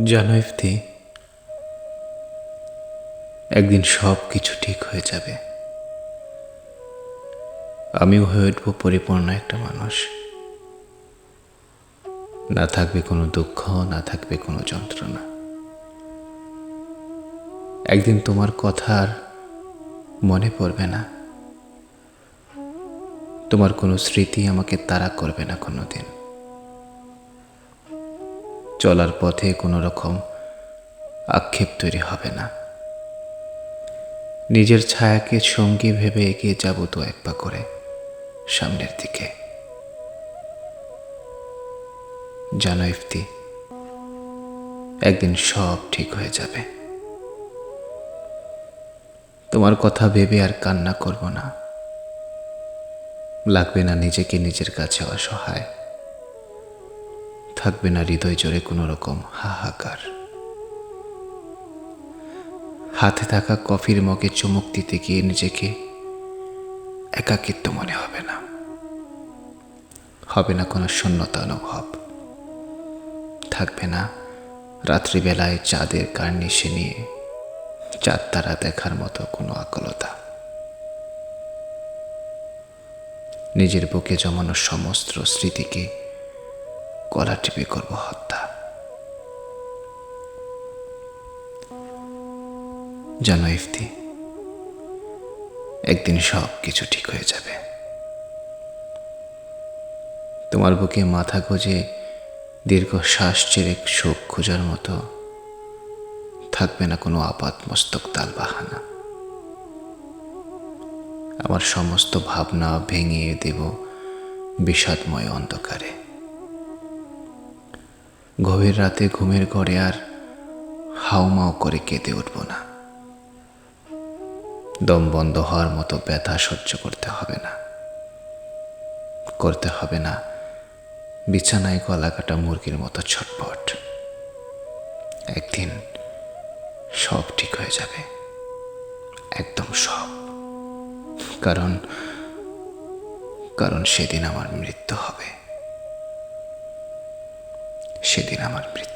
জানো ইফতি একদিন সব কিছু ঠিক হয়ে যাবে। আমিও হয়ে উঠবো পরিপূর্ণ একটা মানুষ। না থাকবে কোনো দুঃখ, না থাকবে কোনো যন্ত্রণা। একদিন তোমার কথা আর মনে পড়বে না। তোমার কোনো স্মৃতি আমাকে তাড়া করবে না কোনো দিন চলার পথে কোনো রকম আক্ষেপ তৈরি হবে না। নিজের ছায়াকে সঙ্গী ভেবে এগিয়ে যাব তো এক পা করে সামনের দিকে। জানো ইফতি, একদিন সব ঠিক হয়ে যাবে। তোমার কথা ভেবে আর কান্না করব না। লাগবে না নিজেকে নিজের কাছে অসহায়। থাকবে না হৃদয় জোরে কোনো রকম হাহাকার। হাতে থাকা কফির মগে চুমুক দিতে গিয়ে নিজেকে একাকিত্ব মনে হবে না। হবে না কোনো শূন্যতা অনুভব। থাকবে না রাত্রিবেলায় চাঁদের কার্নিশে নিয়ে চাঁদ তারা দেখার মতো কোনো আকলতা। নিজের বুকে জমানো সমস্ত স্মৃতিকে গলা টিপে করব হত্যা। জানো ইফতি, একদিন সব কিছু ঠিক হয়ে যাবে। তোমার বুকে মাথা গজে দীর্ঘ শ্বাস ছেড়ে শোক খোঁজার মতো থাকবে না কোনো আপাত মস্তক তাল বাহানা। আমার সমস্ত ভাবনা ভেঙে দেব বিষাদময় অন্ধকারে। গভীর রাতে ঘুমের ঘরে আর হাউমাউ করে কেঁদে উঠব না। দম বন্ধ হওয়ার মতো ব্যথা সহ্য করতে হবে না। করতে হবে না। বিছানায় গলা কাটা মুরগির মতো ছটপট। একদিন সব ঠিক হয়ে যাবে। একদম সব। কারণ কারণ সেদিন আমার মৃত্যু হবে। সেদিন আমার মৃত্যু